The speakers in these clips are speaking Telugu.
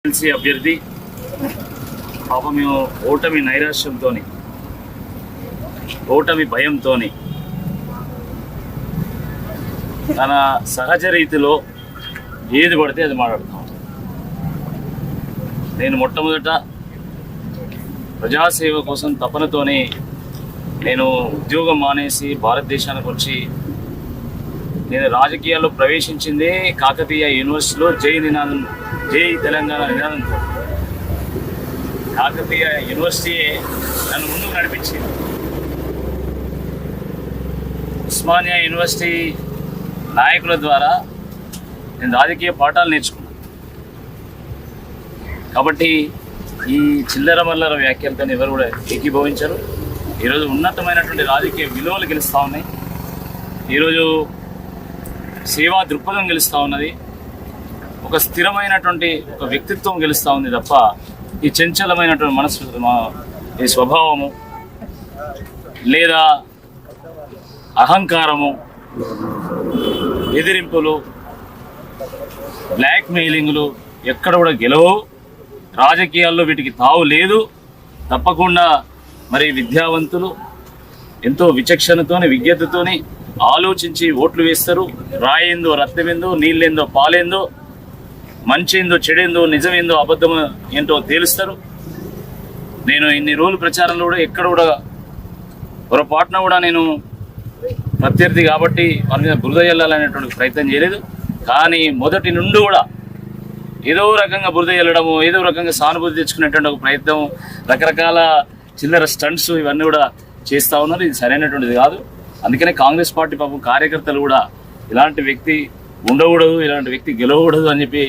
ఎమ్మెల్సీ అభ్యర్థి పాప మేము ఓటమి నైరాశ్యంతో ఓటమి భయంతో తన సహజ రీతిలో ఏది పడితే అది మాట్లాడుతాం నేను మొట్టమొదట ప్రజాసేవ కోసం తపనతోనే నేను ఉద్యోగం మానేసి భారతదేశానికి వచ్చి నేను రాజకీయాల్లో ప్రవేశించిందే కాకతీయ యూనివర్సిటీలో జై నినాదం జై తెలంగాణ నినాదంతో కాకతీయ యూనివర్సిటీయే నన్ను ముందుకు నడిపించింది. ఉస్మానియా యూనివర్సిటీ నాయకుల ద్వారా నేను రాజకీయ పాఠాలు నేర్చుకున్నాను. కాబట్టి ఈ చిల్లర మల్లర వ్యాఖ్యలతో ఎవరు కూడా ఏకీభవించరు. ఈరోజు ఉన్నతమైనటువంటి రాజకీయ విలువలు గెలుస్తూ ఉన్నాయి. ఈరోజు సేవా దృక్పథం గెలుస్తూ ఉన్నది. ఒక స్థిరమైనటువంటి ఒక వ్యక్తిత్వం గెలుస్తూ ఉంది తప్ప ఈ చంచలమైనటువంటి మనసు మా- ఈ స్వభావము లేదా అహంకారము ఎదిరింపులు బ్లాక్ మెయిలింగ్లు ఎక్కడ కూడా గెలవు. రాజకీయాల్లో వీటికి తావు లేదు. తప్పకుండా మరి విద్యావంతులు ఎంతో విచక్షణతోని విజ్ఞతతోని ఆలోచించి ఓట్లు వేస్తారు. రాయేందో రక్తమేందో నీళ్ళేందో పాలేందో మంచేందో చెడేందో నిజమేందో అబద్ధం ఏంటో తేలుస్తారు. నేను ఇన్ని రోజులు ప్రచారంలో కూడా ఎక్కడ కూడా పొరపాటున కూడా నేను ప్రత్యర్థి కాబట్టి వాళ్ళ మీద బురద వెళ్ళాలనేటువంటి ప్రయత్నం చేయలేదు. కానీ మొదటి నుండి కూడా ఏదో రకంగా బురద వెళ్ళడము ఏదో రకంగా సానుభూతి తెచ్చుకునేటువంటి ఒక ప్రయత్నం రకరకాల చిల్లర స్టంట్స్ ఇవన్నీ కూడా చేస్తూ ఉన్నారు. ఇది సరైనటువంటిది కాదు. అందుకనే కాంగ్రెస్ పార్టీ పాపం కార్యకర్తలు కూడా ఇలాంటి వ్యక్తి ఉండకూడదు ఇలాంటి వ్యక్తి గెలవకూడదు అని చెప్పి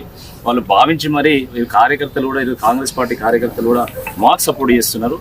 వాళ్ళు భావించి మరి కార్యకర్తలు కూడా ఇది కాంగ్రెస్ పార్టీ కార్యకర్తలు కూడా మాకు సపోర్ట్ చేస్తున్నారు.